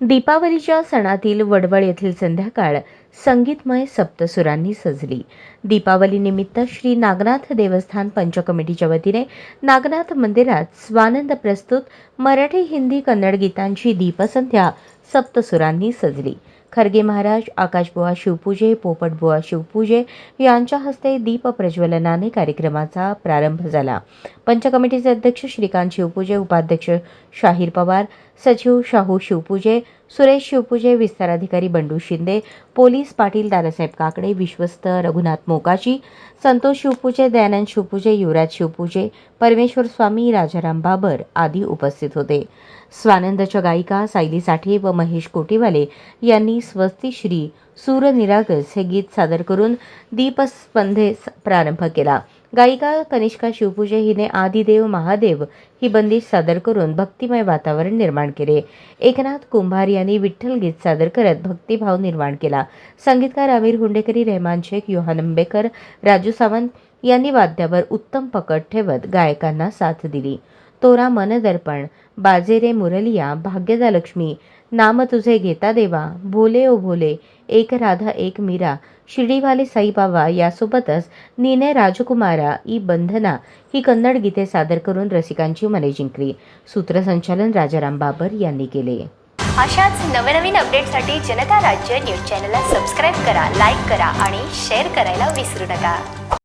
दीपावलीच्या सणातील वडवळ येथील संध्याकाळ संगीतमय सप्तसुरांनी सजली. दीपावलीनिमित्त श्री नागनाथ देवस्थान पंचकमिटीच्या वतीने नागनाथ मंदिरात स्वानंद प्रस्तुत मराठी हिंदी कन्नड गीतांची दीपसंध्या सप्तसुरांनी सजली. खरगे महाराज आकाशबुवा शिवपूजे पोपटबुवा शिवपूजे यांच्या हस्ते दीप प्रज्वलनाने कार्यक्रमाचा प्रारंभ झाला. पंचकमिटीचे अध्यक्ष श्रीकांत शिवपूजे उपाध्यक्ष शाहीर पवार सचिव शाहू शिवपूजे सुरेश शिवपूजे विस्तार अधिकारी बंडू शिंदे पोलीस पाटील दादासाहेब काकडे विश्वस्त रघुनाथ मोकाशी संतोष शिवपूजे दयानंद शिवपूजे युवराज शिवपूजे परमेश्वर स्वामी राजाराम बाबर आदी उपस्थित होते. स्वानंदच्या गायिका सायली साठे व महेश कोटीवाले यांनी स्वस्ती श्री सूरनिरागस हे गीत सादर करून दीपस्पर्धेस प्रारंभ केला. गायिका कनिष्का शिवपूजे हिने आदिदेव महादेव ही बंदिश सादर करून भक्तिमय वातावरण निर्माण केले. एकनाथ कुंभार यांनी विठ्ठल गीत सादर करत भक्तिभाव निर्माण केला. संगीतकार आमिर हुंडेकरी रेहमान शेख योहान आंबेकर राजू सावंत यांनी वाद्यावर उत्तम पकड ठेवत गायकांना साथ दिली. तोरा मनदर्पण बाजेरे मुरलिया भाग्यदा लक्ष्मी नाम तुझे घेता देवा. भोले ओ भोले एक राधा एक मीरा. शिडीवाले साईबाबा यासोबतच निनय राजकुमारा ई बंधना ही कन्नड गीते सादर करून रसिकांची मने जिंकली. सूत्रसंचालन राजाराम बाबर यांनी केले. अशाच नवनवीन अपडेटसाठी जनता राज्य न्यूज चॅनलला सबस्क्राईब करा लाईक करा आणि शेअर करायला विसरू नका.